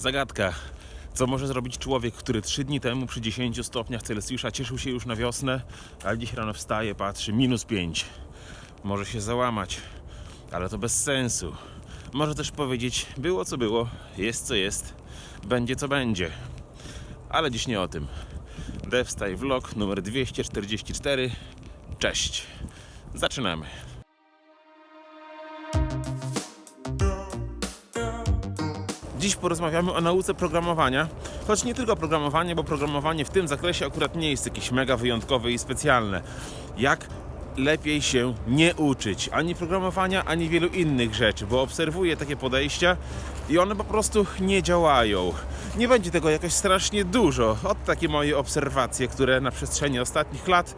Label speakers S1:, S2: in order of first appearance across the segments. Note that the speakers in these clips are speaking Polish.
S1: Zagadka. Co może zrobić człowiek, który trzy dni temu przy 10 stopniach Celsjusza cieszył się już na wiosnę, a dziś rano wstaje, patrzy, minus 5. Może się załamać, ale to bez sensu. Może też powiedzieć, było co było, jest co jest, będzie co będzie. Ale dziś nie o tym. DevStyle Vlog numer 244. Cześć. Zaczynamy. Dziś porozmawiamy o nauce programowania, choć nie tylko programowanie, bo programowanie w tym zakresie akurat nie jest jakieś mega wyjątkowe i specjalne. Jak lepiej się nie uczyć ani programowania, ani wielu innych rzeczy, bo obserwuję takie podejścia i one po prostu nie działają. Nie będzie tego jakoś strasznie dużo. Od takie moje obserwacje, które na przestrzeni ostatnich lat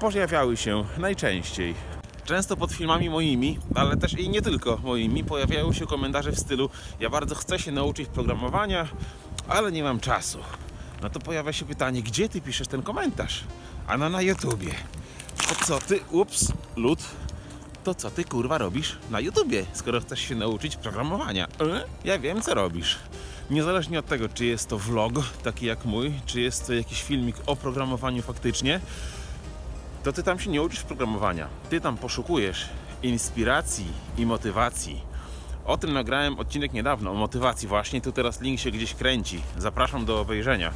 S1: pojawiały się najczęściej. Często pod filmami moimi, ale też i nie tylko moimi, pojawiają się komentarze w stylu ja bardzo chcę się nauczyć programowania, ale nie mam czasu. No to pojawia się pytanie, gdzie ty piszesz ten komentarz? A no na YouTubie. To co ty, ups, lud, to co ty kurwa robisz na YouTubie, skoro chcesz się nauczyć programowania? E? Ja wiem co robisz. Niezależnie od tego, czy jest to vlog, taki jak mój, czy jest to jakiś filmik o programowaniu faktycznie, to ty tam się nie uczysz programowania. Ty tam poszukujesz inspiracji i motywacji. O tym nagrałem odcinek niedawno, o motywacji właśnie. Tu teraz link się gdzieś kręci. Zapraszam do obejrzenia.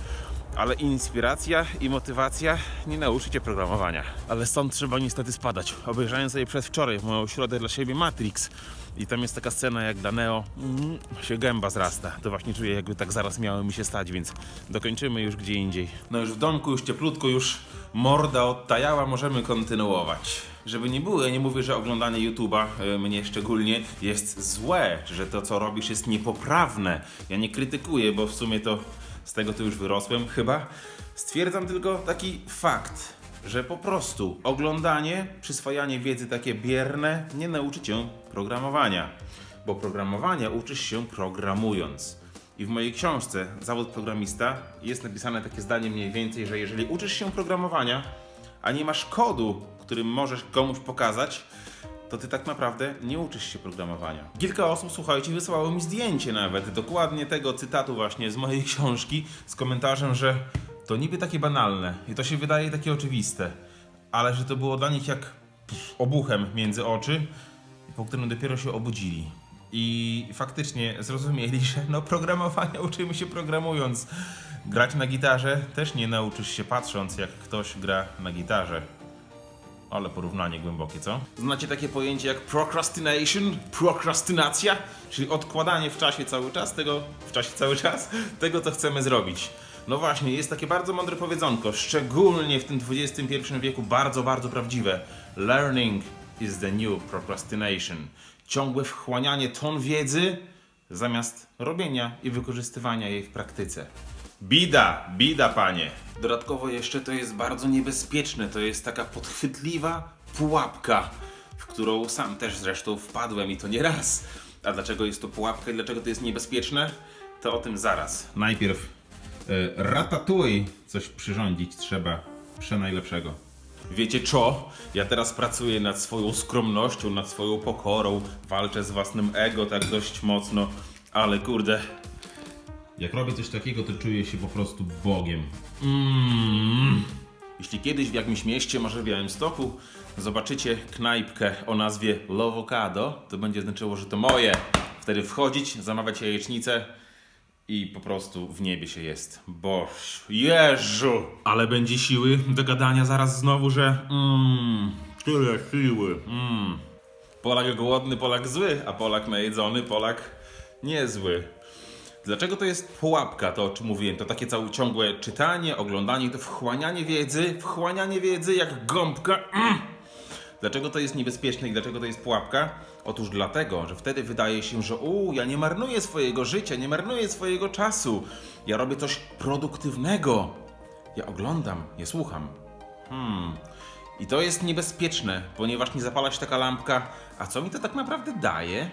S1: Ale inspiracja i motywacja nie nauczy cię programowania. Ale stąd trzeba niestety spadać. Obejrzałem sobie przedwczoraj moją środę dla siebie Matrix. I tam jest taka scena jak Daneo mm, się gęba zrasta. To właśnie czuję jakby tak zaraz miało mi się stać, więc dokończymy już gdzie indziej. No już w domku, już cieplutko, już morda odtajała, możemy kontynuować. Żeby nie było, ja nie mówię, że oglądanie YouTube'a, y, mnie szczególnie, jest złe, że to co robisz jest niepoprawne. Ja nie krytykuję, bo w sumie to z tego to już wyrosłem chyba. Stwierdzam tylko taki fakt, że po prostu oglądanie, przyswajanie wiedzy takie bierne nie nauczy cię programowania. Bo programowania uczysz się programując. I w mojej książce Zawód programista jest napisane takie zdanie mniej więcej, że jeżeli uczysz się programowania, a nie masz kodu, którym możesz komuś pokazać, to ty tak naprawdę nie uczysz się programowania. Kilka osób, słuchajcie, wysłało mi zdjęcie nawet dokładnie tego cytatu właśnie z mojej książki z komentarzem, że to niby takie banalne i to się wydaje takie oczywiste, ale że to było dla nich jak obuchem między oczy, po którym dopiero się obudzili. I faktycznie zrozumieli, że no programowania uczymy się programując. Grać na gitarze też nie nauczysz się patrząc, jak ktoś gra na gitarze. Ale porównanie głębokie, co? Znacie takie pojęcie jak procrastination, prokrastynacja, czyli odkładanie w czasie cały czas tego, w czasie cały czas tego, co chcemy zrobić. No właśnie, jest takie bardzo mądre powiedzonko, szczególnie w tym XXI wieku, bardzo, bardzo prawdziwe. Learning is the new procrastination. Ciągłe wchłanianie ton wiedzy zamiast robienia i wykorzystywania jej w praktyce. Bida, bida panie. Dodatkowo jeszcze to jest bardzo niebezpieczne, to jest taka podchwytliwa pułapka, w którą sam też zresztą wpadłem i to nie raz. A dlaczego jest to pułapka i dlaczego to jest niebezpieczne? To o tym zaraz. Najpierw y, ratatuj coś przyrządzić trzeba przenajlepszego. Wiecie co? Ja teraz pracuję nad swoją skromnością, nad swoją pokorą, walczę z własnym ego tak dość mocno, ale kurde, jak robię coś takiego, to czuję się po prostu Bogiem. Mm. Jeśli kiedyś w jakimś mieście, może w Białymstoku, zobaczycie knajpkę o nazwie Lovocado, to będzie znaczyło, że to moje. Wtedy wchodzić, zamawiać jajecznicę i po prostu w niebie się jest. Boż, Jezu! Ale będzie siły do gadania zaraz znowu, że mmm, tyle siły, mmm. Polak głodny, Polak zły, a Polak najedzony, Polak niezły. Dlaczego to jest pułapka, to o czym mówiłem? To takie całe ciągłe czytanie, oglądanie, to wchłanianie wiedzy, wchłanianie wiedzy jak gąbka. Mm. Dlaczego to jest niebezpieczne i dlaczego to jest pułapka? Otóż dlatego, że wtedy wydaje się, że u, ja nie marnuję swojego życia, nie marnuję swojego czasu. Ja robię coś produktywnego. Ja oglądam, nie słucham. Hmm. I to jest niebezpieczne, ponieważ nie zapala się taka lampka. A co mi to tak naprawdę daje?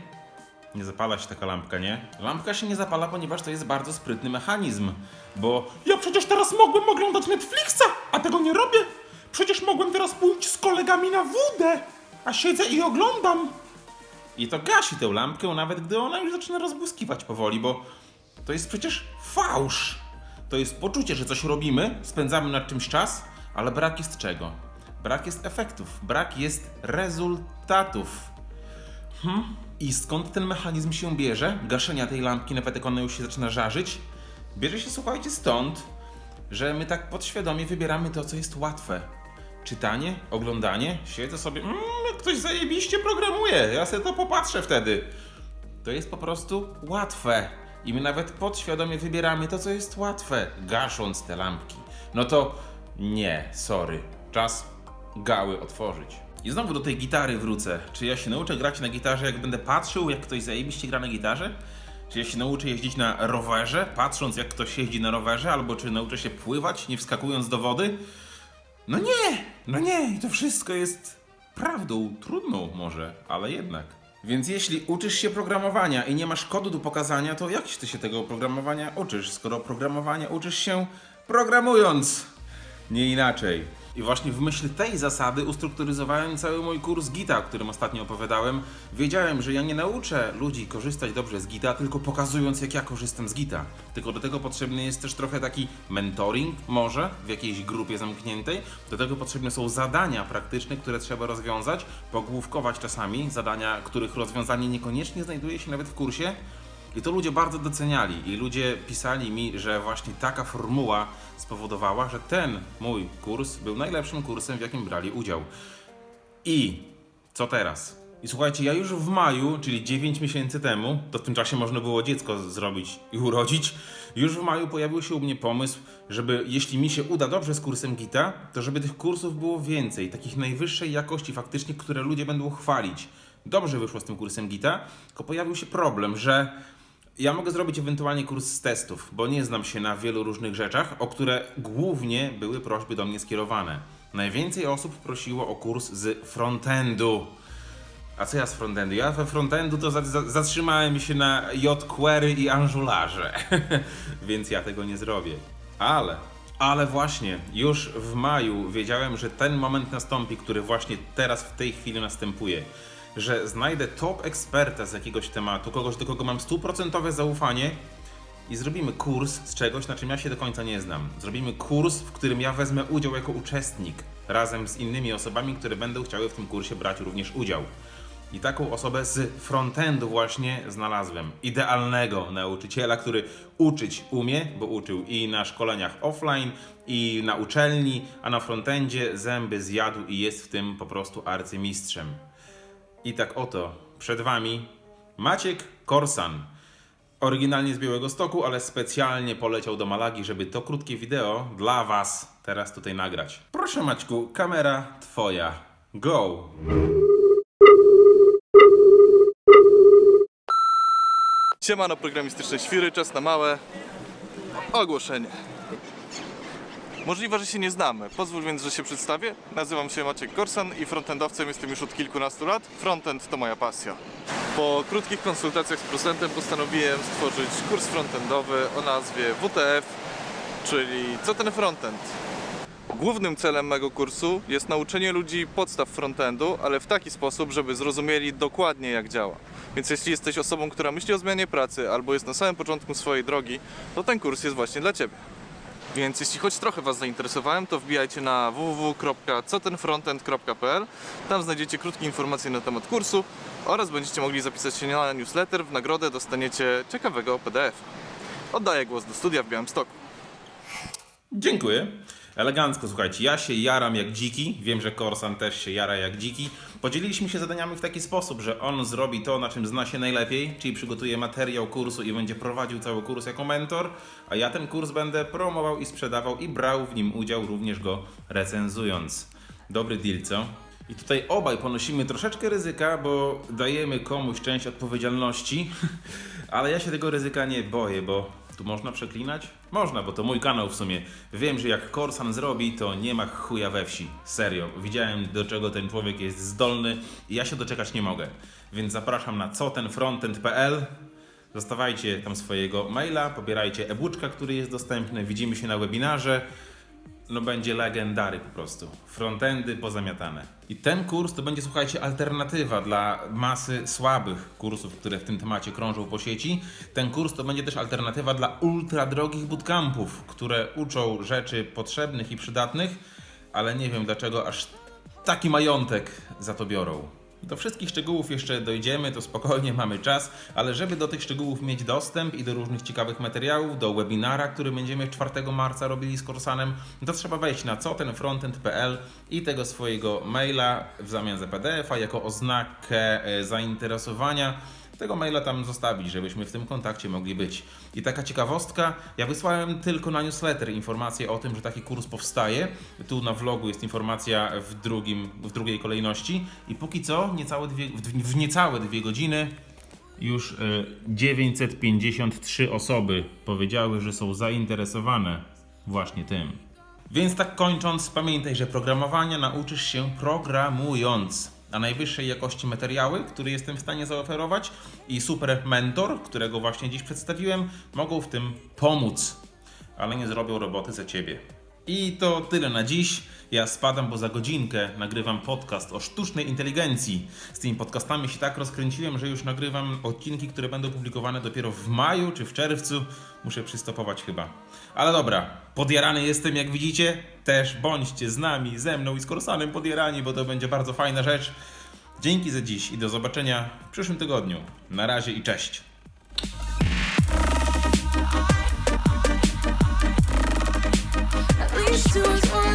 S1: Nie zapala się taka lampka, nie? Lampka się nie zapala, ponieważ to jest bardzo sprytny mechanizm. Bo ja przecież teraz mogłem oglądać Netflixa, a tego nie robię. Przecież mogłem teraz pójść z kolegami na wódę, a siedzę i oglądam. I to gasi tę lampkę, nawet gdy ona już zaczyna rozbłyskiwać powoli, bo To jest przecież fałsz. To jest poczucie, że coś robimy, spędzamy nad czymś czas, ale brak jest czego? Brak jest efektów, brak jest rezultatów. Hmm? I skąd ten mechanizm się bierze? Gaszenia tej lampki, nawet jak ona już się zaczyna żarzyć? Bierze się, słuchajcie, stąd, że my tak podświadomie wybieramy to, co jest łatwe. Czytanie, oglądanie, siedzę sobie, mm, jak ktoś zajebiście programuje, ja sobie to popatrzę wtedy. To jest po prostu łatwe. I my nawet podświadomie wybieramy to, co jest łatwe, gasząc te lampki. No to nie, sorry. Czas gały otworzyć. I znowu do tej gitary wrócę. Czy ja się nauczę grać na gitarze, jak będę patrzył, jak ktoś zajebiście gra na gitarze? Czy ja się nauczę jeździć na rowerze, patrząc jak ktoś jeździ na rowerze, albo czy nauczę się pływać, nie wskakując do wody? No nie, no nie, to wszystko jest prawdą, trudną może, ale jednak. Więc jeśli uczysz się programowania i nie masz kodu do pokazania, to jak ty się tego oprogramowania uczysz, skoro programowania uczysz się programując? Nie inaczej. I właśnie w myśl tej zasady ustrukturyzowałem cały mój kurs Gita, o którym ostatnio opowiadałem. Wiedziałem, że ja nie nauczę ludzi korzystać dobrze z Gita, tylko pokazując jak ja korzystam z Gita. Tylko do tego potrzebny jest też trochę taki mentoring, może w jakiejś grupie zamkniętej. Do tego potrzebne są zadania praktyczne, które trzeba rozwiązać, pogłówkować czasami, zadania, których rozwiązanie niekoniecznie znajduje się nawet w kursie. I to ludzie bardzo doceniali i ludzie pisali mi, że właśnie taka formuła spowodowała, że ten mój kurs był najlepszym kursem, w jakim brali udział. I co teraz? I słuchajcie, ja już w maju, czyli 9 miesięcy temu, to w tym czasie można było dziecko zrobić i urodzić, już w maju pojawił się u mnie pomysł, żeby jeśli mi się uda dobrze z kursem Gita, to żeby tych kursów było więcej, takich najwyższej jakości faktycznie, które ludzie będą chwalić. Dobrze wyszło z tym kursem Gita, tylko pojawił się problem, że ja mogę zrobić ewentualnie kurs z testów, bo nie znam się na wielu różnych rzeczach, o które głównie były prośby do mnie skierowane. Najwięcej osób prosiło o kurs z frontendu. A co ja z frontendu? Ja we frontendu to za, za, zatrzymałem się na jQuery i Angularze, więc ja tego nie zrobię. Ale, ale właśnie, już w maju wiedziałem, że ten moment nastąpi, który właśnie teraz w tej chwili następuje że znajdę top eksperta z jakiegoś tematu, kogoś, do kogo mam stuprocentowe zaufanie i zrobimy kurs z czegoś, na czym ja się do końca nie znam. Zrobimy kurs, w którym ja wezmę udział jako uczestnik, razem z innymi osobami, które będą chciały w tym kursie brać również udział. I taką osobę z frontendu właśnie znalazłem. Idealnego nauczyciela, który uczyć umie, bo uczył i na szkoleniach offline, i na uczelni, a na frontendzie zęby zjadł i jest w tym po prostu arcymistrzem. I tak oto przed Wami Maciek Korsan. Oryginalnie z Białego Stoku, ale specjalnie poleciał do Malagi, żeby to krótkie wideo dla Was teraz tutaj nagrać. Proszę Maćku, kamera Twoja. Go!
S2: Siemano programistyczne świry, czas na małe ogłoszenie. Możliwe, że się nie znamy. Pozwól więc, że się przedstawię. Nazywam się Maciek Korsan i frontendowcem jestem już od kilkunastu lat. Frontend to moja pasja. Po krótkich konsultacjach z procentem postanowiłem stworzyć kurs frontendowy o nazwie WTF, czyli co ten frontend? Głównym celem mego kursu jest nauczenie ludzi podstaw frontendu, ale w taki sposób, żeby zrozumieli dokładnie jak działa. Więc jeśli jesteś osobą, która myśli o zmianie pracy albo jest na samym początku swojej drogi, to ten kurs jest właśnie dla Ciebie. Więc jeśli choć trochę Was zainteresowałem, to wbijajcie na www.cotenfrontend.pl. Tam znajdziecie krótkie informacje na temat kursu oraz będziecie mogli zapisać się na newsletter. W nagrodę dostaniecie ciekawego PDF. Oddaję głos do studia w Białymstoku.
S1: Dziękuję. Elegancko, słuchajcie, ja się jaram jak dziki, wiem, że Korsan też się jara jak dziki. Podzieliliśmy się zadaniami w taki sposób, że on zrobi to, na czym zna się najlepiej, czyli przygotuje materiał kursu i będzie prowadził cały kurs jako mentor, a ja ten kurs będę promował i sprzedawał i brał w nim udział, również go recenzując. Dobry deal, co? I tutaj obaj ponosimy troszeczkę ryzyka, bo dajemy komuś część odpowiedzialności, ale ja się tego ryzyka nie boję, bo tu można przeklinać? Można, bo to mój kanał w sumie. Wiem, że jak Korsan zrobi, to nie ma chuja we wsi. Serio. Widziałem, do czego ten człowiek jest zdolny i ja się doczekać nie mogę. Więc zapraszam na cotenfrontend.pl Zostawajcie tam swojego maila, pobierajcie e-booczka, który jest dostępny. Widzimy się na webinarze. No będzie legendary po prostu. Frontendy pozamiatane. I ten kurs to będzie, słuchajcie, alternatywa dla masy słabych kursów, które w tym temacie krążą po sieci. Ten kurs to będzie też alternatywa dla ultra drogich bootcampów, które uczą rzeczy potrzebnych i przydatnych, ale nie wiem dlaczego aż taki majątek za to biorą. Do wszystkich szczegółów jeszcze dojdziemy, to spokojnie mamy czas, ale żeby do tych szczegółów mieć dostęp i do różnych ciekawych materiałów, do webinara, który będziemy 4 marca robili z Korsanem, to trzeba wejść na co ten frontend.pl i tego swojego maila w zamian za PDF-a jako oznakę e, zainteresowania tego maila tam zostawić, żebyśmy w tym kontakcie mogli być. I taka ciekawostka, ja wysłałem tylko na newsletter informację o tym, że taki kurs powstaje. Tu na vlogu jest informacja w, drugim, w drugiej kolejności i póki co niecałe dwie, w, niecałe dwie godziny już e, 953 osoby powiedziały, że są zainteresowane właśnie tym. Więc tak kończąc, pamiętaj, że programowania nauczysz się programując. A najwyższej jakości materiały, które jestem w stanie zaoferować i super mentor, którego właśnie dziś przedstawiłem, mogą w tym pomóc, ale nie zrobią roboty za ciebie. I to tyle na dziś. Ja spadam, bo za godzinkę nagrywam podcast o sztucznej inteligencji. Z tymi podcastami się tak rozkręciłem, że już nagrywam odcinki, które będą publikowane dopiero w maju czy w czerwcu. Muszę przystopować chyba. Ale dobra, podjarany jestem, jak widzicie. Też bądźcie z nami, ze mną i z Korsanem podjarani, bo to będzie bardzo fajna rzecz. Dzięki za dziś i do zobaczenia w przyszłym tygodniu. Na razie i cześć. Two or for